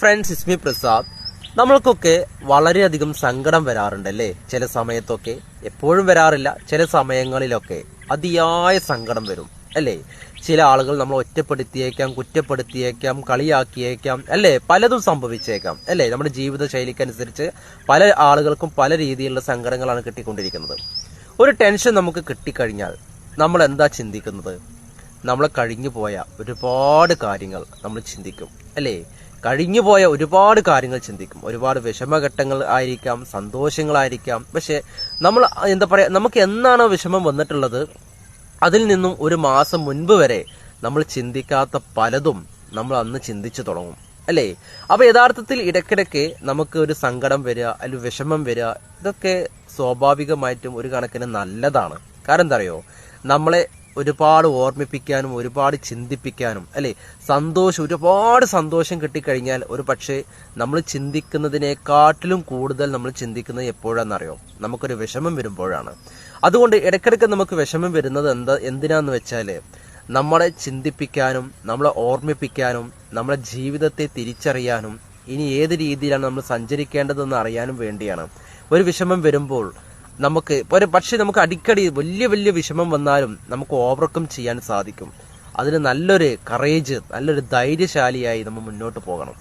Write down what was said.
Friends ഇസ്മി പ്രസാദ് നമ്മൾക്കൊക്കെ വളരെയധികം സങ്കടം വരാറുണ്ടല്ലേ? ചില സമയത്തൊക്കെ എപ്പോഴും വരാറില്ല. ചില സമയങ്ങളിലൊക്കെ അതിയായ സങ്കടം വരും അല്ലേ? ചില ആളുകൾ നമ്മൾ ഒറ്റപ്പെടുത്തിയേക്കാം കുറ്റപ്പെടുത്തിയേക്കാം കളിയാക്കിയേക്കാം അല്ലേ? പലതും സംഭവിച്ചേക്കാം അല്ലേ? നമ്മുടെ ജീവിത ശൈലിക്കനുസരിച്ച് പല ആളുകൾക്കും പല രീതിയിലുള്ള സങ്കടങ്ങളാണ് കിട്ടിക്കൊണ്ടിരിക്കുന്നത്. ഒരു ടെൻഷൻ നമുക്ക് കിട്ടിക്കഴിഞ്ഞാൽ നമ്മൾ എന്താ ചിന്തിക്കുന്നത്? നമ്മൾ കഴിഞ്ഞു പോയ ഒരുപാട് കാര്യങ്ങൾ നമ്മൾ ചിന്തിക്കും അല്ലേ? കഴിഞ്ഞു പോയ ഒരുപാട് കാര്യങ്ങൾ ചിന്തിക്കും. ഒരുപാട് വിഷമഘട്ടങ്ങൾ ആയിരിക്കാം സന്തോഷങ്ങളായിരിക്കാം. പക്ഷേ നമ്മൾ എന്താ പറയാ നമുക്ക് എന്നാണോ വിഷമം വന്നിട്ടുള്ളത് അതിൽ നിന്നും ഒരു മാസം മുൻപ് വരെ നമ്മൾ ചിന്തിക്കാത്ത പലതും നമ്മൾ അന്ന് ചിന്തിച്ചു തുടങ്ങും. അല്ലേ? അപ്പൊ യഥാർത്ഥത്തിൽ ഇടയ്ക്കിടയ്ക്ക് നമുക്ക് ഒരു സങ്കടം വരിക അല്ലെങ്കിൽ വിഷമം വരിക ഇതൊക്കെ സ്വാഭാവികമായിട്ടും ഒരു കണക്കിന് നല്ലതാണ്. കാരണം എന്താ അറിയോ? നമ്മളെ ഒരുപാട് ഓർമ്മിപ്പിക്കാനും ഒരുപാട് ചിന്തിപ്പിക്കാനും അല്ലെ? സന്തോഷം ഒരുപാട് സന്തോഷം കിട്ടിക്കഴിഞ്ഞാൽ ഒരു പക്ഷേ നമ്മൾ ചിന്തിക്കുന്നതിനെക്കാട്ടിലും കൂടുതൽ നമ്മൾ ചിന്തിക്കുന്നത് എപ്പോഴാണെന്നറിയോ? നമുക്കൊരു വിഷമം വരുമ്പോഴാണ്. അതുകൊണ്ട് ഇടയ്ക്കിടയ്ക്ക് നമുക്ക് വിഷമം വരുന്നത് എന്താ എന്തിനാന്ന് വെച്ചാൽ നമ്മളെ ചിന്തിപ്പിക്കാനും നമ്മളെ ഓർമ്മിപ്പിക്കാനും നമ്മളെ ജീവിതത്തെ തിരിച്ചറിയാനും ഇനി ഏത് രീതിയിലാണ് നമ്മൾ സഞ്ചരിക്കേണ്ടതെന്ന് അറിയാനും വേണ്ടിയാണ്. ഒരു വിഷമം വരുമ്പോൾ നമുക്ക് ഒരു പക്ഷേ നമുക്ക് അടിക്കടി വലിയ വലിയ വിഷമം വന്നാലും നമുക്ക് ഓവർകം ചെയ്യാൻ സാധിക്കും. അതിന് നല്ലൊരു കറേജ് നല്ലൊരു ധൈര്യശാലിയായി നമ്മൾ മുന്നോട്ട് പോകണം.